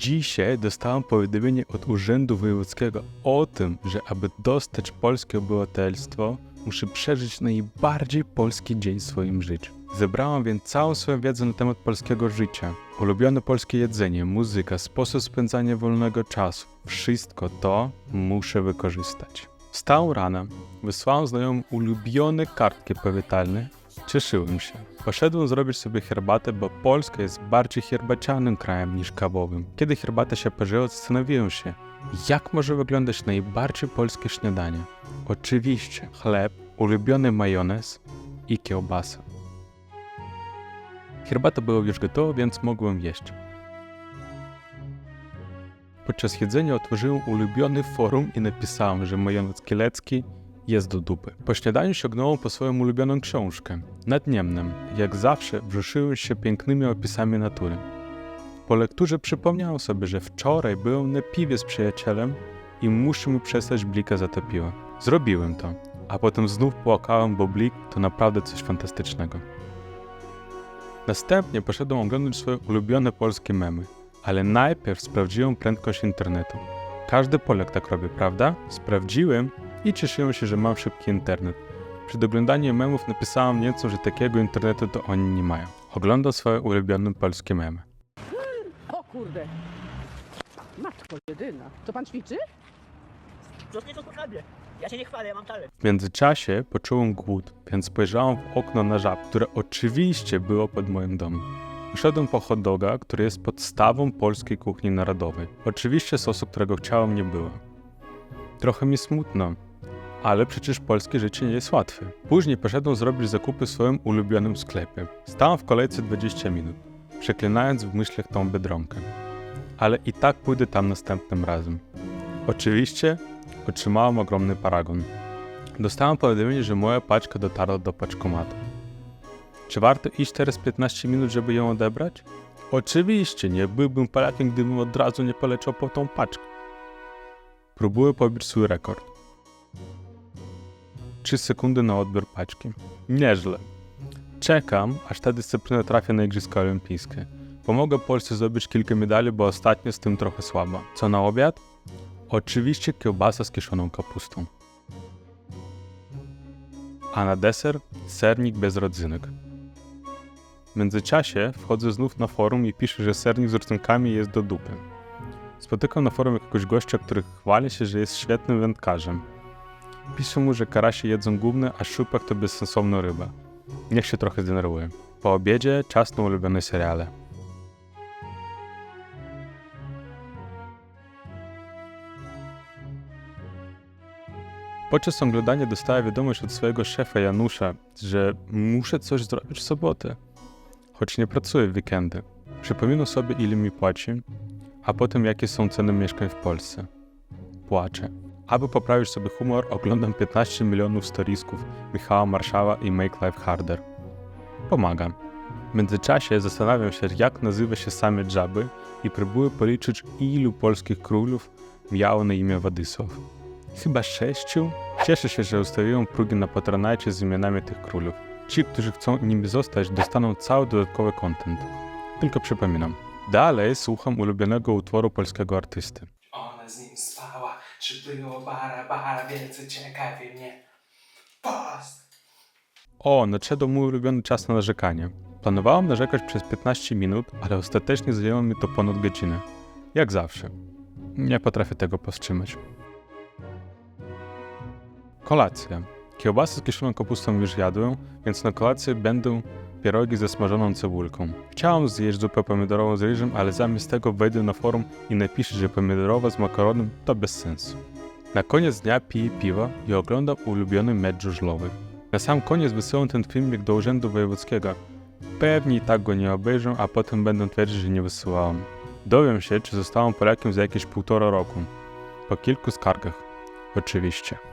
Dzisiaj dostałem powiadomienie od Urzędu Wojewódzkiego o tym, że aby dostać polskie obywatelstwo, muszę przeżyć najbardziej polski dzień w swoim życiu. Zebrałam więc całą swoją wiedzę na temat polskiego życia. Ulubione polskie jedzenie, muzyka, sposób spędzania wolnego czasu. Wszystko to muszę wykorzystać. Wstałem rano, wysłałem znajomym ulubione kartki powitalne. Cieszyłem się. Poszedłem zrobić sobie herbatę, bo Polska jest bardziej herbacianym krajem niż kawowym. Kiedy herbata się parzyła, zastanowiłem się, jak może wyglądać najbardziej polskie śniadanie. Oczywiście chleb, ulubiony majonez i kiełbasa. Herbata była już gotowa, więc mogłem jeść. Podczas jedzenia otworzyłem ulubiony forum i napisałem, że majonez kielecki jest do dupy. Po śniadaniu sięgnąłem po swoją ulubioną książkę. Nad Niemnem, jak zawsze, wrzeszyłem się pięknymi opisami natury. Po lekturze przypomniałem sobie, że wczoraj byłem na piwie z przyjacielem i muszę mu przestać blika zatopiła. Zrobiłem to, a potem znów płakałem, bo blik to naprawdę coś fantastycznego. Następnie poszedłem oglądać swoje ulubione polskie memy, ale najpierw sprawdziłem prędkość internetu. Każdy Polak tak robi, prawda? Sprawdziłem i cieszyłem się, że mam szybki internet. Przed oglądaniem memów napisałem Niemcom, że takiego internetu to oni nie mają. Oglądam swoje ulubione polskie memy. O kurde! Matko jedyna. To pan ćwiczy? Zostań to spokojnie. Ja się nie chwalę, ja mam talent. W międzyczasie poczułem głód, więc spojrzałem w okno na żab, które oczywiście było pod moim domem. Uszedłem po hot doga, który jest podstawą polskiej kuchni narodowej. Oczywiście sosu, którego chciałem, nie było. Trochę mi smutno, ale przecież polskie życie nie jest łatwe. Później poszedłem zrobić zakupy w swoim ulubionym sklepie. Stałem w kolejce 20 minut, przeklinając w myślach tą biedronkę. Ale i tak pójdę tam następnym razem. Oczywiście otrzymałem ogromny paragon. Dostałem powiadomienie, że moja paczka dotarła do paczkomatu. Czy warto iść teraz 15 minut, żeby ją odebrać? Oczywiście, nie byłbym Polakiem, gdybym od razu nie poleciał po tą paczkę. Próbuję pobić swój rekord. 3 sekundy na odbiór paczki. Nieźle. Czekam, aż ta dyscyplina trafia na Igrzyska Olimpijskie. Pomogę Polsce zdobyć kilka medali, bo ostatnio z tym trochę słabo. Co na obiad? Oczywiście kiełbasa z kiszoną kapustą. A na deser sernik bez rodzynek. W międzyczasie wchodzę znów na forum i piszę, że sernik z rodzynkami jest do dupy. Spotykam na forum jakiegoś gościa, który chwali się, że jest świetnym wędkarzem. Piszę mu, że karasie jedzą gówno, a szczupak to bezsensowna ryba. Niech się trochę zdenerwuje. Po obiedzie czas na ulubione seriale. Podczas oglądania dostałem wiadomość od swojego szefa Janusza, że muszę coś zrobić w sobotę, choć nie pracuję w weekendy. Przypominam sobie, ile mi płaci, a potem jakie są ceny mieszkań w Polsce. Płaczę. Aby poprawić sobie humor, oglądam 15 milionów storiesków Michała Marszała i Make Life Harder. Pomagam. W międzyczasie zastanawiam się, jak nazywa się same żaby i próbuję policzyć, ilu polskich królów miało na imię Władysław. Chyba sześciu? Cieszę się, że ustawiłem progi na Patronite z imionami tych królów. Ci, którzy chcą nimi zostać, dostaną cały dodatkowy content. Tylko przypominam. Dalej słucham ulubionego utworu polskiego artysty. Ona z nim spała, czy było bara, bara, wielce ciekawie mnie. Post! O, nadszedł mój ulubiony czas na narzekanie. Planowałem narzekać przez 15 minut, ale ostatecznie zajęło mi to ponad godzinę. Jak zawsze. Nie potrafię tego powstrzymać. Kolacja. Kiełbasy z kiszoną kapustą już jadłem, więc na kolację będą pierogi ze smażoną cebulką. Chciałem zjeść zupę pomidorową z ryżem, ale zamiast tego wejdę na forum i napiszę, że pomidorowa z makaronem to bez sensu. Na koniec dnia piję piwo i oglądam ulubiony mecz żużlowy. Na sam koniec wysyłam ten filmik do Urzędu Wojewódzkiego. Pewnie tak go nie obejrzą, a potem będą twierdzić, że nie wysyłałem. Dowiem się, czy zostałem Polakiem za jakieś półtora roku. Po kilku skargach. Oczywiście.